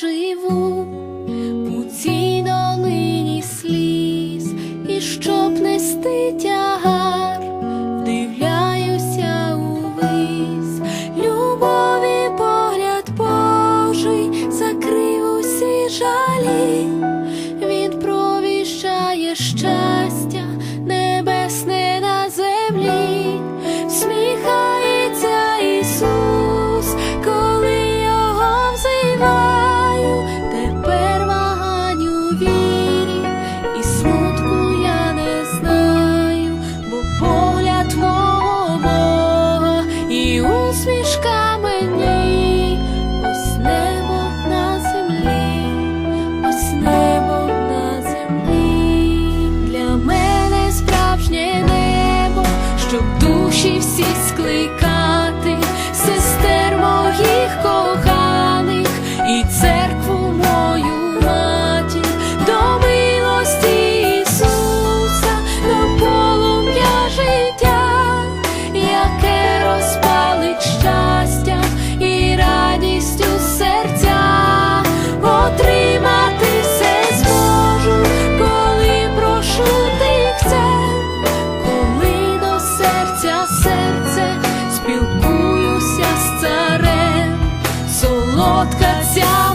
Живу жалі, всі скликати, солодка